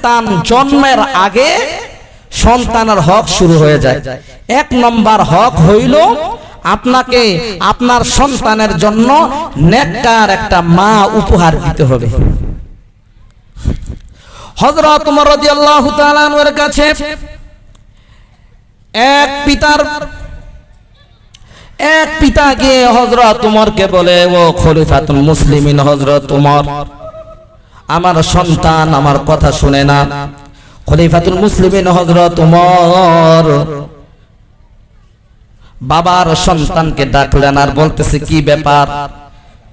সন্তান জন্মের আগে সন্তানের হক শুরু হয়ে যায়। এক নম্বর হক হইল আপনাকে আপনার সন্তানের জন্য নেককার একটা মা উপহার দিতে হবে। হযরত ওমর রাদিয়াল্লাহু তাআলা আনহুর কাছে এক পিতার এক পিতা গিয়ে হযরত উমরকে বলে, ও খলিফাতুল মুসলিমিন হযরত উমর আমার সন্তান আমার কথা শুনে না। খলিফাতুল মুসলিমিন হযরত উমর বাবার সন্তানকে ডাকলেন আর বলতেছে, কি ব্যাপার?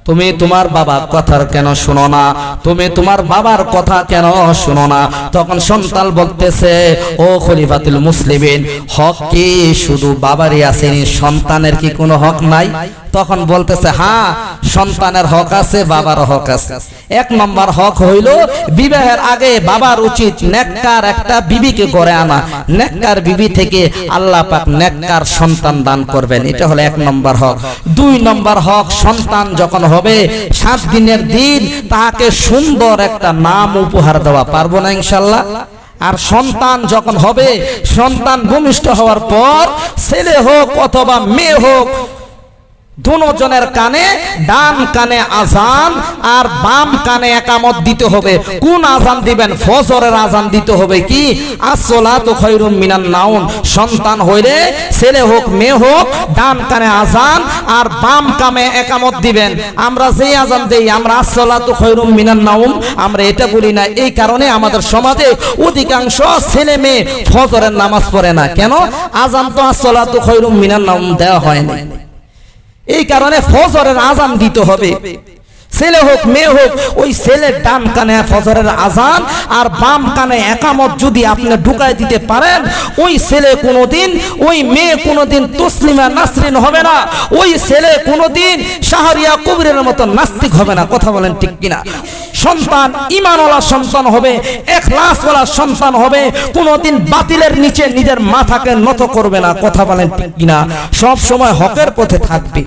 তুমি তোমার বাবার কথার কেন শুনো না? তুমি তোমার বাবার কথা কেন শুনো না? তখন সন্তান বলতেছে, ও খলিফাতুল মুসলিমিন, হক কি? শুধু বাবারই আসেনি সন্তানের কি কোনো হক নাই? তখন বলতেছে হ্যাঁ সন্তানের হক আছে, বাবার হক আছে। এক নম্বর হক হইল বিবাহের আগে বাবার উচিত নেককার একটা বিবিকে গড়ে আনা। নেককার বিবি থেকে আল্লাহ পাক নেককার সন্তান দান করবেন, এটা হলো এক নম্বর হক। দুই নম্বর হক, সন্তান যখন হবে, সাত দিনের দিন তাকে সুন্দর একটা নাম উপহার দেওয়া, পারব না ইনশাল্লাহ আর সন্তান যখন হবে, সন্তান ভূমিষ্ঠ হওয়ার পর, ছেলে হোক অথবা মেয়ে হোক দুজনের কানে, ডান কানে আজান আর বাম কানে একামত দিতে হবে। কোন আজান দিবেন? ফজরের আজান দিতে হবে কি? মিনান নাউন। সন্তান হইলে ছেলে হোক, মেয়ে হোক, ডান কানে আজান আর বাম কানে একামত দিবেন। আমরা যেই আজান দেই, আমরা আসসালাতু খায়রুম মিনান নাউম আমরা এটা বলি না। এই কারণে আমাদের সমাজে অধিকাংশ ছেলে মেয়ে ফজরের নামাজ পড়ে না। কেন? আজান তো আসসালাতু খায়রুম মিনান নাউম দেওয়া হয়নি। এই কারণে ফজরের আজান দিতে হবে। ছেলে হোক, মেয়ে হোক, ওই ছেলের ডান কানে ফজরের আজান আর বাম কানে একামত যদি আপনি ঢুকাই দিতে পারেন, ওই ছেলে কোনোদিন, ওই মেয়ে কোনোদিন তসলিমা নাসরিন হবে না। ওই ছেলে কোনোদিন শাহরিয়া কবিরের মতো নাস্তিক হবে না। কথা বলেন ঠিক কিনা? সন্তান, ইমানওয়ালা সন্তান হবে এক লাশ ওলা সন্তান হবে, কোনোদিন বাতিলের নিচে নিজের মাথাকে নত করবে না। কথা বলেন কিনা? সব সময় হকের পথে থাকবে।